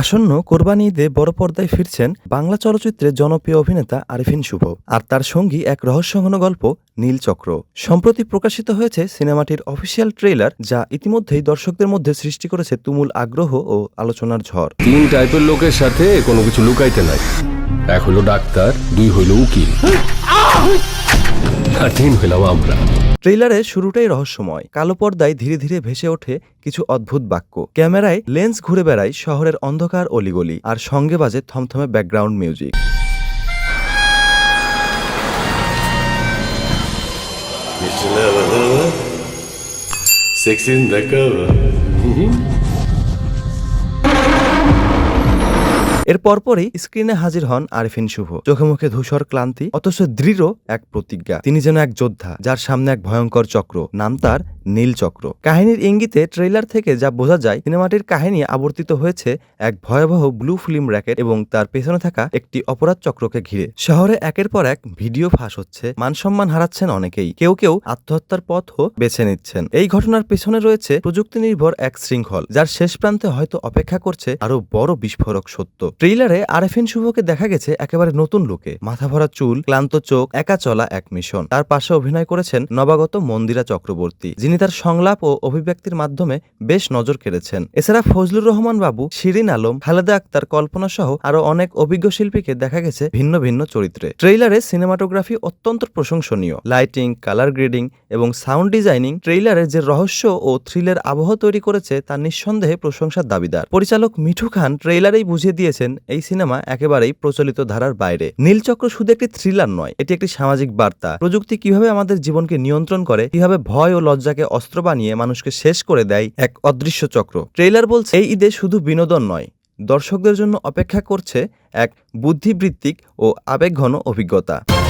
আসন্ন কোরবানি ঈদে বড় পর্দায় ফিরছেন বাংলা চলচ্চিত্রের জনপ্রিয় অভিনেতা আরিফিন শুভ আর তার সঙ্গী এক রহস্যঘন গল্প নীল চক্র। সম্প্রতি প্রকাশিত হয়েছে সিনেমাটির অফিসিয়াল ট্রেলার যা ইতিমধ্যেই দর্শকদের মধ্যে সৃষ্টি করেছে তুমুল আগ্রহ ও আলোচনার ঝড়। তিন টাইপের লোকের সাথে কোনো কিছু লুকাইতে নাই। এক হলো ডাক্তার দুই হইল উকিল। আর তিন হইলাম আমরা। ট্রেইলারের শুরুটাই রহস্যময় কালো পর্দায় ধীরে ধীরে ভেসে ওঠে কিছু অদ্ভুত বাক্য ক্যামেরায় লেন্স ঘুরে বেড়ায় শহরের অন্ধকার অলিগলি, আর সঙ্গে বাজে থমথমে background music. Sex in the cover. এর পরপরই স্ক্রিনে হাজির হন আরিফিন শুভ। চোখে মুখে ধূসর ক্লান্তি, অথচ দৃঢ় এক প্রতিজ্ঞা। তিনি যেন এক যোদ্ধা, যার সামনে এক ভয়ঙ্কর চক্র। নাম তার নীল চক্র কাহিনীর ইঙ্গিতে ট্রেইলার থেকে যা বোঝা যায়, সিনেমাটির কাহিনী আবর্তিত হয়েছে এক ভয়াবহ ব্লু ফিল্ম র্যাকেট এবং তার পেছনে থাকা একটি অপরাধ চক্রকে ঘিরে। শহরে একের পর এক ভিডিও ফাঁস হচ্ছে, মানসম্মান হারাচ্ছেন অনেকেই। কেউ কেউ আত্মহত্যার পথও বেছে নিচ্ছেন। এই ঘটনার পেছনে রয়েছে প্রযুক্তি নির্ভর এক শৃঙ্খল, যার শেষ প্রান্তে হয়তো অপেক্ষা করছে আরও বড় বিস্ফোরক সত্য। ট্রেইলারে আরএফিন শুভকে দেখা গেছে একেবারে নতুন লোকে। মাথা ভরা চুল, ক্লান্ত চোখ, একা চলা এক মিশন। তার পাশে অভিনয় করেছেন নবাগত মন্দিরা চক্রবর্তী, যিনি তার সংলাপ ও অভিব্যক্তির মাধ্যমে বেশ নজর কেড়েছেন। এছাড়া ফজলুর রহমান বাবু, শিরিন আলম, খালেদা আক্তার কল্পনা সহ আরও অনেক অভিজ্ঞ শিল্পীকে দেখা গেছে ভিন্ন ভিন্ন চরিত্রে। ট্রেইলারে সিনেমাটোগ্রাফি অত্যন্ত প্রশংসনীয়। লাইটিং, কালার গ্রেডিং এবং সাউন্ড ডিজাইনিং ট্রেইলারে যে রহস্য ও থ্রিলের আবহ তৈরি করেছে তা নিঃসন্দেহে প্রশংসার দাবিদার। পরিচালক মিঠু খান ট্রেইলারেই বুঝিয়ে দিয়েছেন, এই সিনেমা একেবারেই প্রচলিত ধারার বাইরে। নীলচক্র শুধু একটি থ্রিলার নয়, এটি একটি সামাজিক বার্তা। প্রযুক্তি কীভাবে আমাদের জীবনকে নিয়ন্ত্রণ করে, কীভাবে ভয় ও লজ্জাকে অস্ত্র বানিয়ে মানুষকে শেষ করে দেয় এক অদৃশ্য চক্র। ট্রেইলার বলছে, এই ঈদে শুধু বিনোদন নয়, দর্শকদের জন্য অপেক্ষা করছে এক বুদ্ধিবৃত্তিক ও আবেগঘন অভিজ্ঞতা।